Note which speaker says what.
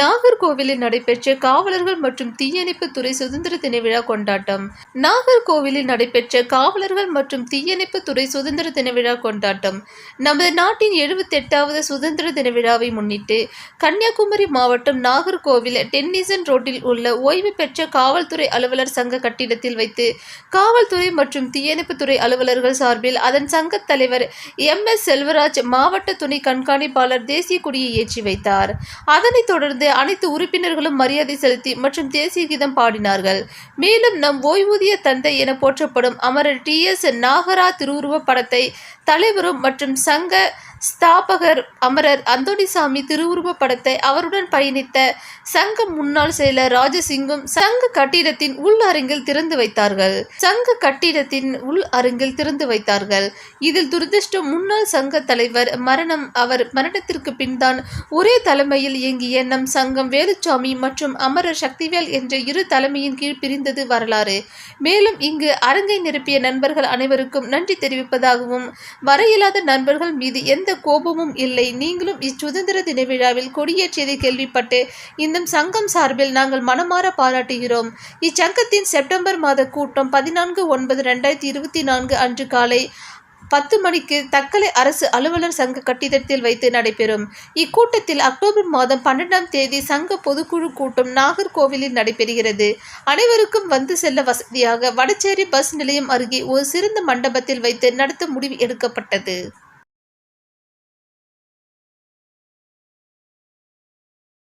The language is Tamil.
Speaker 1: நாகர்கோவிலில் நடைபெற்ற காவலர்கள் மற்றும் தீயணைப்பு துறை சுதந்திர தின விழா கொண்டாட்டம். நாகர்கோவிலில் நடைபெற்ற காவலர்கள் மற்றும் தீயணைப்பு துறை சுதந்திர தின விழா கொண்டாட்டம். நமது நாட்டின் எழுபத்தெட்டாவது சுதந்திர தின விழாவை முன்னிட்டு கன்னியாகுமரி மாவட்டம் நாகர்கோவில் டென்னிசன் ரோட்டில் உள்ள ஓய்வு பெற்ற காவல்துறை அலுவலர் சங்க கட்டிடத்தில் வைத்து காவல்துறை மற்றும் தீயணைப்பு துறை அலுவலர்கள் சார்பில் அதன் சங்க தலைவர் எம் எஸ் செல்வராஜ் மாவட்ட துணை கண்காணிப்பாளர் தேசிய கொடியை ஏற்றி வைத்தார். அதனைத் தொடர்ந்து அனைத்து உறுப்பினர்களும் மரியாதை செலுத்தி மற்றும் தேசிய கீதம் பாடினார்கள். மேலும் நம் ஓய்வூதிய தந்தை என போற்றப்படும் அமரர் டி எஸ் நாகரா திருவுருவப் படத்தை தலைவரும் மற்றும் சங்க ஸ்தாபகர் அமரர் அந்தோனிசாமி திருவுருவ படத்தை அவருடன் பயணித்த சங்க முன்னாள் செயலர் ராஜசிங்கும் சங்க கட்டிடத்தின் உள் அரங்கில் திறந்து வைத்தார்கள். சங்க கட்டிடத்தின் உள் அரங்கில் திறந்து வைத்தார்கள். இதில் துரதிருஷ்டம் முன்னாள் சங்க தலைவர் மரணம் அவர் மரணத்திற்கு பின்தான் ஒரே தலைமையில் இயங்கிய நம் சங்கம் வேலுச்சாமி மற்றும் அமரர் சக்திவேல் என்ற இரு தலைமையின் கீழ் பிரிந்தது வரலாறு. மேலும் இங்கு அரங்கை நிரப்பிய நண்பர்கள் அனைவருக்கும் நன்றி தெரிவிப்பதாகவும் வர இயலாத நண்பர்கள் மீது எந்த கோபமும் இல்லை. நீங்களும் இச்சுதந்திர தின விழாவில் கொடியேற்றியதை கேள்விப்பட்டு இன்னும் சங்கம் சார்பில் நாங்கள் மனமாற பாராட்டுகிறோம். இச்சங்கத்தின் செப்டம்பர் மாத கூட்டம் பதினான்கு ஒன்பது ரெண்டாயிரத்தி இருபத்தி நான்கு அன்று காலை பத்து மணிக்கு தக்கலை அரசு அலுவலர் சங்க கட்டிடத்தில் வைத்து நடைபெறும். இக்கூட்டத்தில் அக்டோபர் மாதம் பன்னெண்டாம் தேதி சங்க பொதுக்குழு கூட்டம் நாகர்கோவிலில் நடைபெறுகிறது. அனைவருக்கும் வந்து செல்ல வசதியாக வடச்சேரி பஸ் நிலையம் அருகே ஒரு சிறந்த மண்டபத்தில் வைத்து நடத்த முடிவு எடுக்கப்பட்டது.